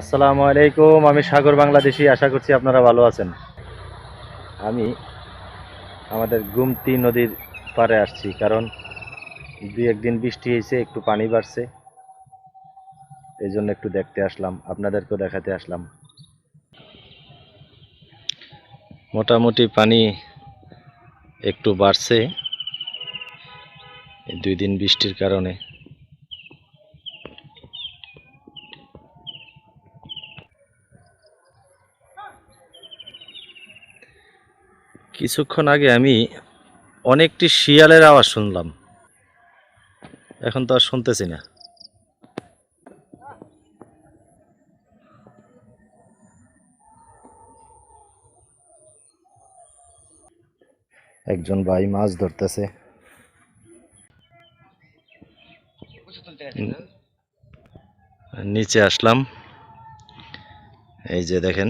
আসসালামু আলাইকুম, আমি সাগর বাংলাদেশি, আশা করছি আপনারা ভালো আছেন। আমি আমাদের গুমতি নদীর পাড়ে আসছি, কারণ দুই একদিন বৃষ্টি হয়েছে, একটু পানি বাড়ছে। এই জন্য একটু দেখতে আসলাম, আপনাদেরকেও দেখাতে আসলাম। মোটামুটি পানি একটু বাড়ছে দুই দিন বৃষ্টির কারণে। কিছুক্ষণ আগে আমি অনেকটি শিয়ালের আওয়াজ শুনলাম। এখন তো আর শুনতেছি না। একজন ভাই মাছ ধরতেছে। নিচে আসলাম। এই যে দেখেন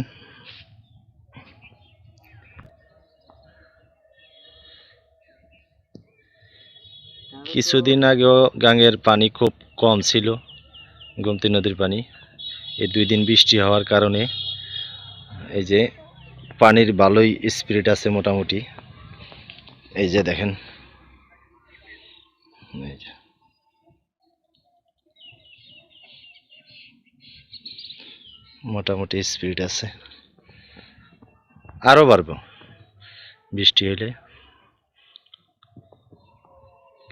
কিছুদিন আগেও গাঙের পানি খুব কম ছিল, গোমতী নদীর পানি। এই দুই দিন বৃষ্টি হওয়ার কারণে এই যে পানির ভালোই স্পিরিট আছে মোটামুটি। এই যে দেখেন। এই যে। মোটামুটি স্পিড আছে। আরও বাড়বো। বৃষ্টি হলে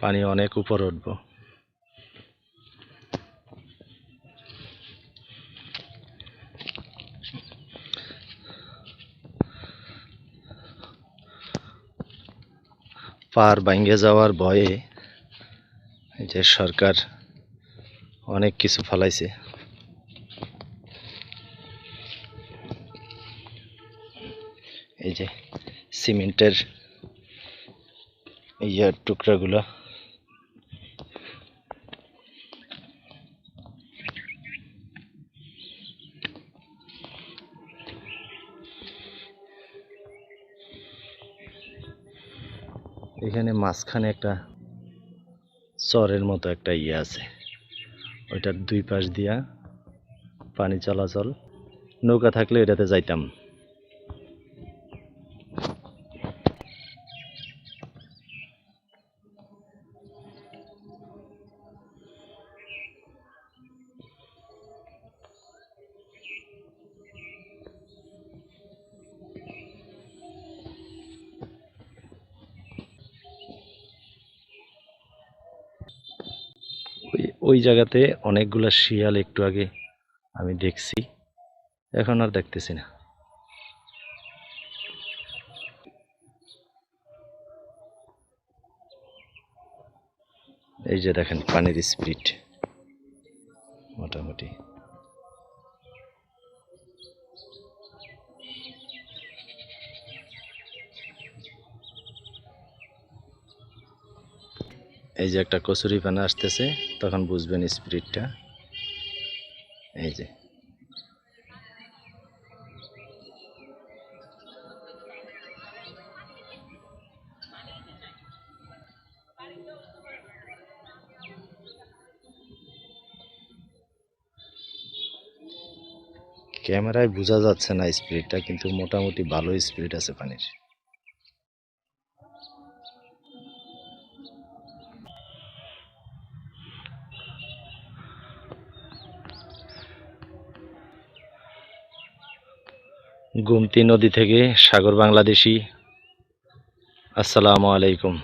পানি অনেক উপর উঠব। পার ভাঙ্গে যাওয়ার ভয়ে যে সরকার অনেক কিছু ফলাইছে। এই যে সিমেন্টের ইয়ার টুকরাগুলো এখানে মাঝখানে একটা চরের মতো একটা ইয়ে আছে। ওইটার দুই পাশ দিয়া পানি চলাচল। নৌকা থাকলে এটাতে যাইতাম। ওই জায়গাতে অনেকগুলো শিয়াল একটু আগে আমি দেখছি। এখন আর দেখতেছি না। এই যে দেখেন, পানির স্পিড এই যে একটা কচুরি পানা আসতেছে, তখন বুঝবেন স্পিরিটটা। এই যে। ক্যামেরায় বোঝা যাচ্ছে না স্পিরিটটা, কিন্তু মোটামুটি ভালো স্পিরিট আছে পানির। গুমতি নদী থেকে সাগর বাংলাদেশি। আসসালামু আলাইকুম।